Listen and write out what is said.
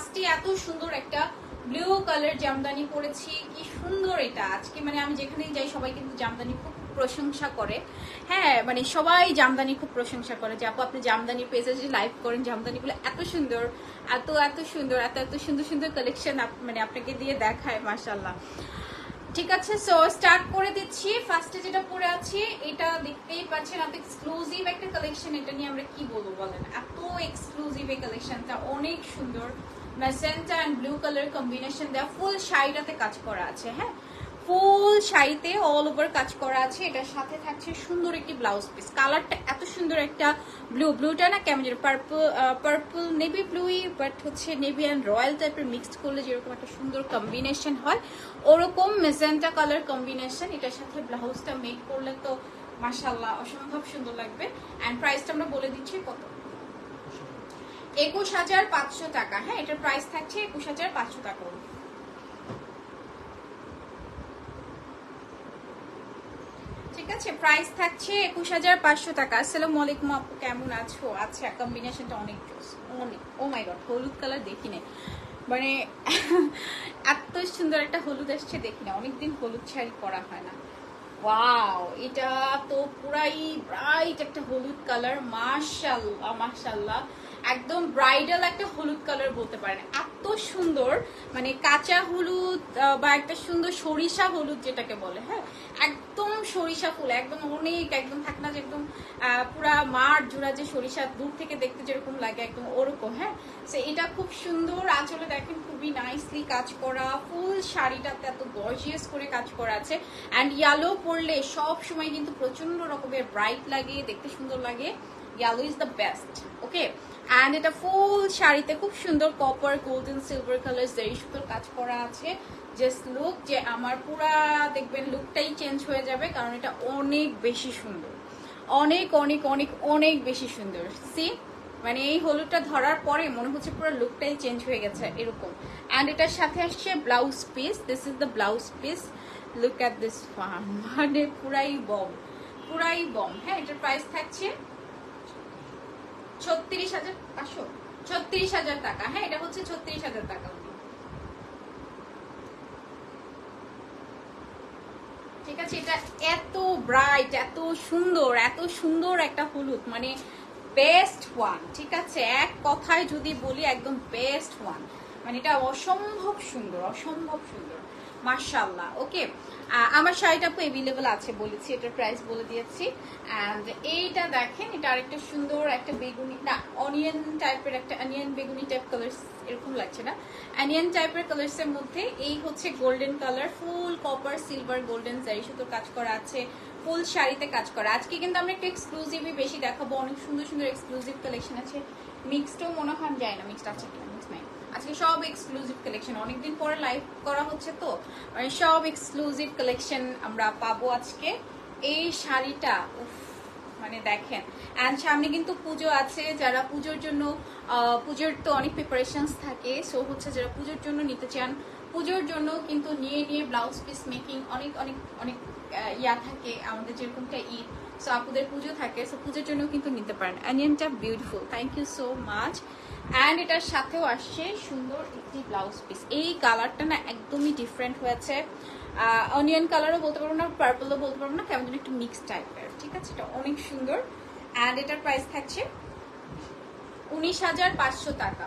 ফার্স্টে এত সুন্দর একটা ব্লু কালার জামদানি পরেছি, কি সুন্দর এটা। আজকে মানে আমি যেখানেই যাই, সবাই কিন্তু জামদানি খুব প্রশংসা করে। হ্যাঁ মানে সবাই জামদানি খুব প্রশংসা করে যে, আপু, আপনি জামদানি পেজে যে লাইভ করেন জামদানিগুলো এত সুন্দর, এত এত সুন্দর, এত এত সুন্দর সুন্দর কালেকশন মানে আপনাকে দিয়ে দেখায় মাশাল্লাহ ঠিক আছে সো স্টার্ট করে দিচ্ছি। ফার্স্টে যেটা পরে আছি, এটা দেখতেই পাচ্ছেন, এত এক্সক্লুসিভ একটা কালেকশন এটা নিয়ে আমরা কি বলব বলেন? এত এক্সক্লুসিভ এই কালেকশনটা অনেক সুন্দর। Magenta and blue colour combination দেওয়া ফুল শাড়িটাতে কাজ করা আছে হ্যাঁ? ফুল শাড়িতে অল ওভার কাজ করা আছে। এটার সাথে থাকছে সুন্দর একটি ব্লাউজ পিস কালারটা এত সুন্দর একটা ব্লু ব্লুটা না কেমন যেন পার্পল পার্পল নেভি ব্লুই বাট হচ্ছে নেভি অ্যান্ড রয়্যাল টাইপের মিক্সড করলে যেরকম একটা সুন্দর কম্বিনেশন হয়, ওরকম মেজেন্টা কালার কম্বিনেশন এটার সাথে ব্লাউজটা মেক করলে তো মাসাল্লাহ অসম্ভব সুন্দর লাগবে। অ্যান্ড প্রাইসটা আমরা বলে দিচ্ছি কত? একুশ হাজার পাঁচশো টাকা। হ্যাঁ এটার প্রাইস থাকছে একুশ হাজার পাঁচশো টাকা। ঠিক আছে প্রাইস থাকছে একুশ হাজার পাঁচশো টাকা। আসসালামু আলাইকুম আপু, কেমন আছো? আচ্ছা কম্বিনেশনটা অনেক অনেক ও মাই গড হলুদ কালার দেখি না মানে এত সুন্দর একটা হলুদ আসছে, দেখি না। অনেকদিন হলুদ শাড়ি পরা হয় না। ওয়াও এটা তো পুরাই ব্রাইট একটা হলুদ কালার মাশাল্লাহ মাশাল্লাহ। একদম ব্রাইডাল একটা হলুদ কালার বলতে পারেন। এত সুন্দর মানে কাঁচা হলুদ বা একটা সুন্দর সরিষা হলুদ যেটাকে বলে হ্যাঁ? একদম সরিষা ফুল, একদম অনেক, একদম থাকে না যে একদম পুরা মাঠ জোড়া যে সরিষা, দূর থেকে দেখতে যেরকম লাগে, একদম ওরকম হ্যাঁ? সে এটা খুব সুন্দর, আঁচলে দেখেন খুবই নাইসলি কাজ করা ফুল শাড়িটাতে এত গর্জিয়াস করে কাজ করা আছে। অ্যান্ড ইয়ালো পরলে সব সময় কিন্তু প্রচণ্ড রকমের ব্রাইট লাগে, দেখতে সুন্দর লাগে। Yellow is the best okay and এটা ফুল শাড়িতে খুব সুন্দর কপার গোল্ডেন সিলভার কালার জেরি সুন্দর কাজ করা আছে। জাস্ট লুক যে আমার পুরা, দেখবেন লুকটাই চেঞ্জ হয়ে যাবে কারণ এটা অনেক বেশি সুন্দর। অনেক অনেক অনেক অনেক বেশি সুন্দর। সি মানে এই হলুদটা ধরার পরে মনে হচ্ছে পুরো লুকটাই চেঞ্জ হয়ে গেছে এরকম। অ্যান্ড এটার সাথে আসছে blouse piece this is the blouse piece look at this fun মানে পুরাই বম। পুরাই বম। হ্যাঁ এটার প্রাইস থাকছে ছত্রিশ হাজার পাঁচশো। ছত্রিশ হাজার টাকা। হ্যাঁ এটা হচ্ছে ছত্রিশ হাজার টাকা। ঠিক আছে, এটা এত ব্রাইট এত সুন্দর এত সুন্দর একটা হলুদ। মানে বেস্ট ওয়ান ঠিক আছে, এক কথায় যদি বলি একদম বেস্ট ওয়ান মানে এটা অসম্ভব সুন্দর অসম্ভব সুন্দর। মার্শাল্লাহ ওকে আমার শাড়িটা আপু এভেলেবল আছে বলেছি, এটার প্রাইস বলে দিয়েছি। অ্যান্ড এইটা দেখেন, এটা আরেকটা সুন্দর একটা বেগুনি, না অনিয়ন টাইপের একটা অনিয়ন বেগুনি টাইপ কালার এরকম লাগছে না? অনিয়ন টাইপের কালার্স এর মধ্যে এই হচ্ছে golden colour full copper silver golden জারি সুতোর কাজ করা আছে ফুল শাড়িতে কাজ করা। আজকে কিন্তু আমরা একটু এক্সক্লুসিভই বেশি দেখাবো, অনেক সুন্দর সুন্দর এক্সক্লুসিভ কালেকশন আছে। মিক্সডও মনে হয় যায় না মিক্সড আছে কিনা মিক্স নাই। আজকে সব এক্সক্লুসিভ কালেকশন অনেকদিন পরে লাইভ করা হচ্ছে তো। মানে সব এক্সক্লুসিভ কালেকশন আমরা পাবো আজকে। এই শাড়িটা, উফ মানে দেখেন। অ্যান্ড সামনে কিন্তু পুজো আছে, যারা পুজোর জন্য পুজোর তো অনেক প্রিপারেশনস থাকে। সো হচ্ছে যারা পুজোর জন্য নিতে চান, পুজোর জন্য কিন্তু নিয়ে নিয়ে ব্লাউজ পিস মেকিং অনেক অনেক অনেক ইয়া থাকে। আমাদের যেরকমটা ঈদ সো আপুদের পুজো থাকে। সো পুজোর জন্য কিন্তু নিতে পারেন। অনিয়নটা beautiful thank you so much and এটার সাথেও আসছে সুন্দর একটি ব্লাউজ পিস এই কালারটা না একদমই ডিফারেন্ট হয়েছে। অনিয়ন কালারও বলতে পারব না পার্পলও বলতে পারব না, কেমন একটু মিক্স টাইপের ঠিক আছে? এটা অনেক সুন্দর। অ্যান্ড এটার প্রাইস থাকছে উনিশ হাজার পাঁচশো টাকা।